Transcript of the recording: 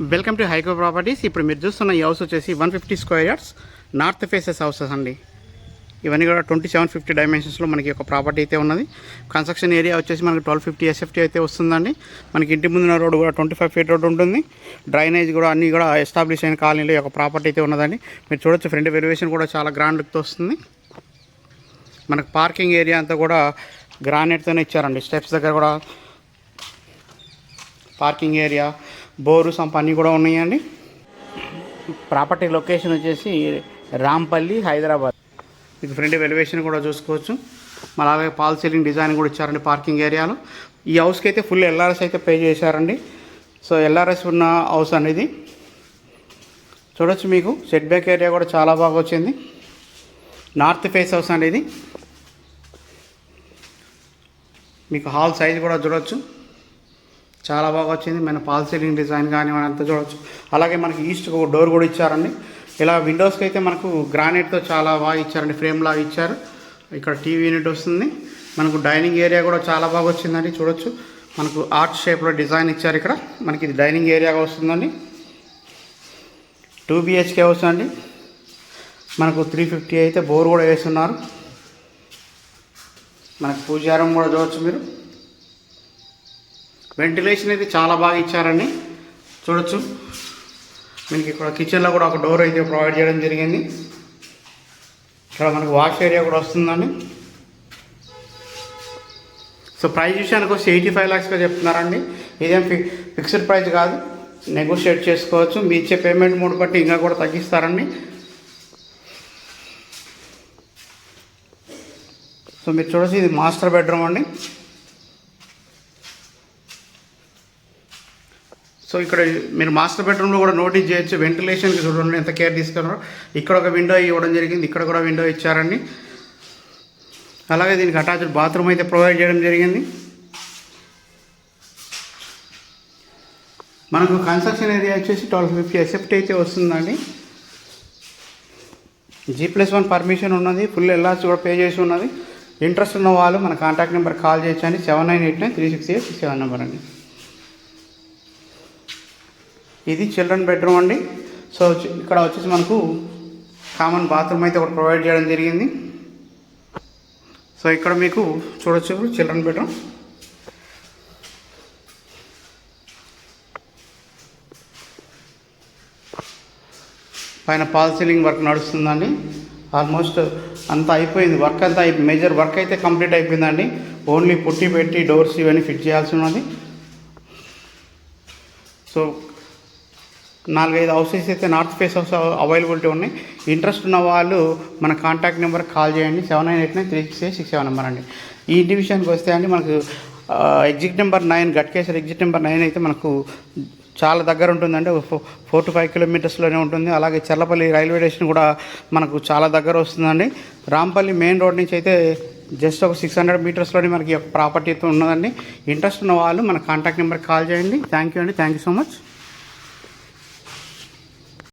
Welcome to హైకో properties. ఇప్పుడు మీరు చూస్తున్న ఈ హౌస్ వచ్చేసి one fifty square yards. North faces houses అండి. ఇవన్నీ కూడా ట్వంటీ సెవెన్ ఫిఫ్టీ డైమెన్షన్స్లో మనకి ఒక ప్రాపర్టీ అయితే ఉన్నది. కన్స్ట్రక్షన్ ఏరియా వచ్చేసి మనకి ట్వెల్వ్ ఫిఫ్టీ ఎస్ఎఫ్టీ అయితే వస్తుందండి. మనకి ఇంటి ముందున్న రోడ్ కూడా ట్వంటీ ఫైవ్ ఫీట్ రోడ్ ఉంటుంది. డ్రైనేజ్ కూడా అన్నీ కూడా ఎస్టాబ్లిష్ అయిన కాలనీలో ఒక ప్రాపర్టీ అయితే ఉన్నదండి. మీరు చూడొచ్చు ఫ్రంట్ వెరివేషన్ కూడా చాలా గ్రాండ్ లుక్తో వస్తుంది. మనకు పార్కింగ్ ఏరియా అంతా కూడా గ్రానైట్తోనే ఇచ్చారండి. స్టెప్స్ దగ్గర కూడా పార్కింగ్ ఏరియా బోరు సంప అన్నీ కూడా ఉన్నాయండి. ప్రాపర్టీ లొకేషన్ వచ్చేసి రాంపల్లి హైదరాబాద్. మీకు ఫ్రంట్ ఎలివేషన్ కూడా చూసుకోవచ్చు. మళ్ళీ అలాగే పాల్ సీలింగ్ డిజైన్ కూడా ఇచ్చారండి పార్కింగ్ ఏరియాలో. ఈ హౌస్కి అయితే ఫుల్ ఎల్ఆర్ఎస్ అయితే పే చేశారండి. సో ఎల్ఆర్ఎస్ ఉన్న హౌస్ అనేది. చూడొచ్చు మీకు. సెట్ బ్యాక్ ఏరియా కూడా చాలా బాగా వచ్చింది. నార్త్ ఫేస్ హౌస్ అండి ఇది మీకు హాల్ సైజ్ కూడా చూడొచ్చు. చాలా బాగా వచ్చింది. మన పాల్ సీలింగ్ డిజైన్ కానీ మనం అంతా చూడవచ్చు అలాగే మనకి ఈస్ట్ ఒక డోర్ కూడా ఇచ్చారండి. ఇలా విండోస్కి అయితే మనకు గ్రానైట్తో చాలా బాగా ఇచ్చారండి. ఫ్రేమ్ లాగా ఇచ్చారు. ఇక్కడ టీవీ యూనిట్ వస్తుంది. మనకు డైనింగ్ ఏరియా కూడా చాలా బాగా వచ్చిందండి. చూడొచ్చు. మనకు ఆర్ట్ షేప్లో డిజైన్ ఇచ్చారు ఇక్కడ. మనకి ఇది డైనింగ్ ఏరియాగా వస్తుందండి. టూ బిహెచ్కే వస్తుందండి అండి. మనకు త్రీ ఫిఫ్టీ అయితే బోర్ కూడా వేస్తున్నారు. మనకు పూజారం కూడా చూడవచ్చు మీరు. వెంటిలేషన్ అయితే చాలా బాగా ఇచ్చారండి. చూడొచ్చు. మనకి ఇక్కడ కిచెన్లో కూడా ఒక డోర్ అయితే ప్రొవైడ్ చేయడం జరిగింది. ఇక్కడ మనకు వాష్ ఏరియా కూడా వస్తుందండి. సో ప్రైస్ విషయానికి వస్తే ఎయిటీ ఫైవ్ ల్యాక్స్గా చెప్తున్నారండి. ఇదేం ఫి ఫిక్స్డ్ ప్రైస్ కాదు. నెగోషియేట్ చేసుకోవచ్చు. మీ ఇచ్చే పేమెంట్ మూడు బట్టి ఇంకా కూడా తగ్గిస్తారండి. సో మీరు చూడొచ్చు ఇది మాస్టర్ బెడ్రూమ్ అండి. సో ఇక్కడ మీరు మాస్టర్ బెడ్రూమ్లో కూడా నోటీస్ చేయొచ్చు. వెంటిలేషన్కి చూడండి ఎంత కేర్ తీసుకున్నారో. ఇక్కడ ఒక విండో ఇవ్వడం జరిగింది. ఇక్కడ కూడా విండో ఇచ్చారండి. అలాగే దీనికి అటాచ్డ్ బాత్రూమ్ అయితే ప్రొవైడ్ చేయడం జరిగింది. మనకు కన్స్ట్రక్షన్ ఏరియా వచ్చేసి ట్వెల్వ్ ఫిఫ్టీ ఎసెప్ట్ అయితే వస్తుందండి. జీ ప్లస్ వన్ పర్మిషన్ ఉన్నది. ఫుల్ ఎల్ఆర్సీ కూడా పే చేసి ఉన్నది. ఇంట్రెస్ట్ ఉన్న వాళ్ళు మన కాంటాక్ట్ నెంబర్ కాల్ చేయొచ్చు అండి seven nine eight nine three six eight six seven number అండి. ఇది చిల్డ్రన్ బెడ్రూమ్ అండి. సో ఇక్కడ వచ్చేసి మనకు కామన్ బాత్రూమ్ అయితే ఒకటి ప్రొవైడ్ చేయడం జరిగింది. సో ఇక్కడ మీకు చూడొచ్చు చిల్డ్రన్ బెడ్రూమ్. పైన పాల్ సీలింగ్ వర్క్ నడుస్తుందండి. ఆల్మోస్ట్ అంతా అయిపోయింది. వర్క్ అంతా మేజర్ వర్క్ అయితే కంప్లీట్ అయిపోయిందండి. ఓన్లీ పుట్టి పెట్టి డోర్స్ ఇవన్నీ ఫిట్ చేయాల్సి ఉన్నది. సో నాలుగైదు హౌసెస్ అయితే నార్త్ ఫేస్ హౌస్ అవైలబిలిటీ ఉన్నాయి. ఇంట్రెస్ట్ ఉన్న వాళ్ళు మన కాంటాక్ట్ నెంబర్ కాల్ చేయండి. Seven nine eight nine three six eight six seven number అండి. ఈ ఇంటి విషయానికి వస్తే అండి మనకు exit number nine Ghatkesar exit number nine అయితే మనకు చాలా దగ్గర ఉంటుందండి. ఫోర్ టు ఫైవ్ కిలోమీటర్స్లోనే ఉంటుంది. అలాగే చల్లపల్లి రైల్వే స్టేషన్ కూడా మనకు చాలా దగ్గర వస్తుందండి. రాంపల్లి మెయిన్ రోడ్ నుంచి అయితే జస్ట్ ఒక సిక్స్ హండ్రెడ్ మీటర్స్లోనే మనకి ప్రాపర్టీ అయితే ఉన్నదండి. ఇంట్రెస్ట్ ఉన్న వాళ్ళు మన కాంటాక్ట్ నెంబర్కి కాల్ చేయండి. థ్యాంక్ యూ అండి. Thank you so much.